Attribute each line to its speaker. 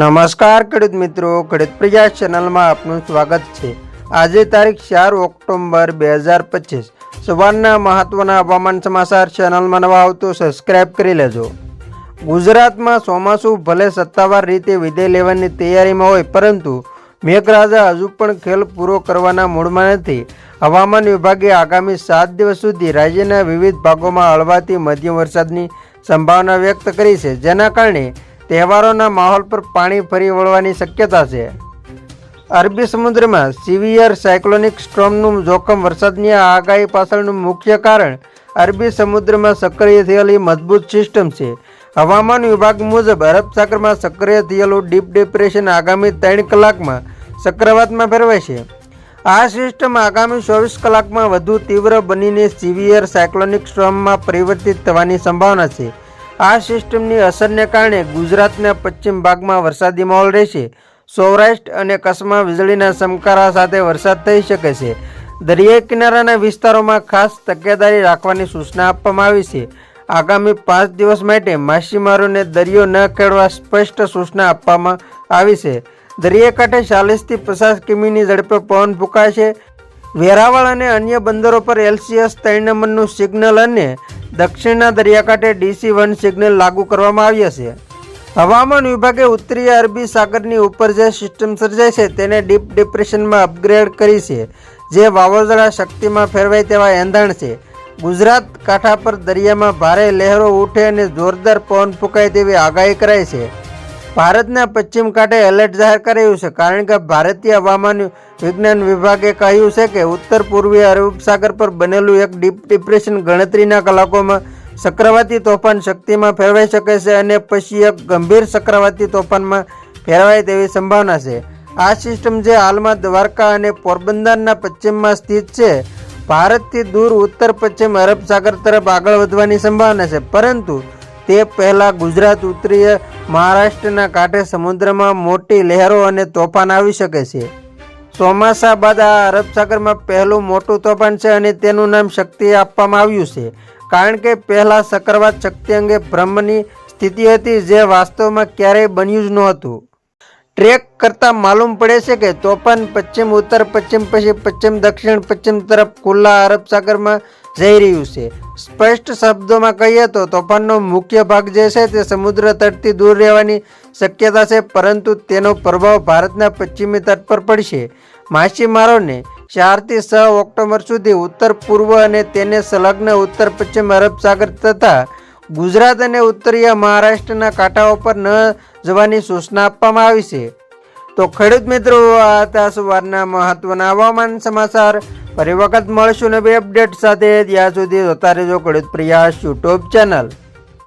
Speaker 1: નમસ્કાર, ખેડૂત મિત્રો. ખેડૂત પ્રજા ચેનલમાં આપનું સ્વાગત છે. આજે તારીખ ચાર ઓક્ટોબર બે હજાર પચીસ. સવારના મહત્વના હવામાન સમાચાર ચેનલમાં નવા આવતો સબસ્ક્રાઇબ કરી લેજો. ગુજરાતમાં ચોમાસું ભલે સત્તાવાર રીતે વિદાય લેવાની તૈયારીમાં હોય, પરંતુ મેઘરાજા હજુ પણ ખેલ પૂરો કરવાના મૂડમાં નથી. હવામાન વિભાગે આગામી સાત દિવસ સુધી રાજ્યના વિવિધ ભાગોમાં હળવાથી મધ્યમ વરસાદની સંભાવના વ્યક્ત કરી છે. જેના કારણે તહેવારોના માહોલ પર પાણી ફરી વળવાની શક્યતા છે. અરબી સમુદ્રમાં સિવિયર સાયક્લોનિક સ્ટ્રોમનું જોખમ વરસાદની આગાહી પાછળનું મુખ્ય કારણ અરબી સમુદ્રમાં સક્રિય થયેલી મજબૂત સિસ્ટમ છે. હવામાન વિભાગ મુજબ અરબ સાગરમાં સક્રિય થયેલું ડીપ ડિપ્રેશન આગામી ત્રણ કલાકમાં ચક્રવાતમાં ફેરવાશે આ સિસ્ટમ આગામી ચોવીસ કલાકમાં વધુ તીવ્ર બનીને સિવિયર સાયક્લોનિક સ્ટ્રોમમાં પરિવર્તિત થવાની સંભાવના છે. આ સિસ્ટમની અસરને કારણે ગુજરાતના પશ્ચિમ ભાગમાં વરસાદી માહોલ રહેશે. સૌરાષ્ટ્ર અને કચ્છમાં વીજળીના સમકારા સાથે વરસાદ થઈ શકે છે. દરિયાઈ કિનારાના વિસ્તારોમાં ખાસ તકેદારી રાખવાની સૂચના આપવામાં આવી છે. આગામી પાંચ દિવસ માટે માછીમારોને દરિયો ન ખેડવા સ્પષ્ટ સૂચના આપવામાં આવી છે. દરિયાકાંઠે ચાલીસથી પચાસ કિમીની ઝડપે પવન ફૂંકાશે. વેરાવળ અને અન્ય બંદરો પર એલસીએસ ત્રણ નંબરનું સિગ્નલ અને દક્ષિણના દરિયાકાંઠે ડીસી વન સિગ્નલ લાગુ કરવામાં આવ્યા છે. હવામાન વિભાગે ઉત્તરીય અરબી સાગરની ઉપર જે સિસ્ટમ સર્જાય છે તેને ડીપ ડિપ્રેશનમાં અપગ્રેડ કરી છે, જે વાવાઝોડા શક્તિમાં ફેરવાય તેવા એંધાણ છે. ગુજરાત કાંઠા પર દરિયામાં ભારે લહેરો ઉઠે અને જોરદાર પવન ફૂંકાય તેવી આગાહી કરાઈ છે. ભારતના પશ્ચિમ કાંઠે એલર્ટ જાહેર કરાયું છે. કારણ કે ભારતીય હવામાન વિજ્ઞાન વિભાગે કહ્યું છે કે ઉત્તર પૂર્વીય અરબ સાગર પર બનેલું એક ડીપ ડિપ્રેશન ગણતરીના કલાકોમાં ચક્રવાતી તોફાન શક્તિમાં ફેરવાઈ શકે છે અને પછી એક ગંભીર ચક્રવાતી તોફાનમાં ફેરવાય તેવી સંભાવના છે. આ સિસ્ટમ જે હાલમાં દ્વારકા અને પોરબંદરના પશ્ચિમમાં સ્થિત છે, ભારતથી દૂર ઉત્તર પશ્ચિમ અરબ સાગર તરફ આગળ વધવાની સંભાવના છે. પરંતુ તે પહેલાં ગુજરાત ઉત્તરીય મહારાષ્ટ્રના કાંઠે સમુદ્રમાં મોટી લહેરો અને તોફાન આવી શકે છે. ચોમાસા બાદ આ અરબ સાગરમાં પહેલું મોટું તોફાન છે અને તેનું નામ શક્તિ આપવામાં આવ્યું છે. કારણ કે પહેલાં ચક્રવાત શક્તિ અંગે ભ્રમની સ્થિતિ હતી જે વાસ્તવમાં ક્યારેય બન્યું જ નહોતું. ટ્રેક કરતાં માલુમ પડે છે કે તોફાન પશ્ચિમ, ઉત્તર પશ્ચિમ પછી પશ્ચિમ, દક્ષિણ પશ્ચિમ તરફ ખુલ્લા અરબ સાગરમાં જઈ રહ્યું છે. સ્પષ્ટ શબ્દોમાં કહીએ તો તોફાનનો મુખ્ય ભાગ જે છે તે સમુદ્ર તટથી દૂર રહેવાની શક્યતા છે, પરંતુ તેનો પ્રભાવ ભારતના પશ્ચિમી તટ પર પડશે. માછીમારોને ચારથી છ ઓક્ટોબર સુધી ઉત્તર પૂર્વ અને તેને સંલગ્ન ઉત્તર પશ્ચિમ અરબ સાગર તથા ગુજરાત અને ઉત્તરીય મહારાષ્ટ્રના કાંઠાઓ પર ન જવાની સૂચના આપવામાં આવી છે. તો ખેડૂત મિત્રો, આ હતા સવારના મહત્વના હવામાન સમાચાર. ફરી વખત મળશું નવી અપડેટ સાથે. ત્યાં સુધી જોતા રહેજો ખેડૂત પ્રયાસ યુટ્યુબ ચેનલ.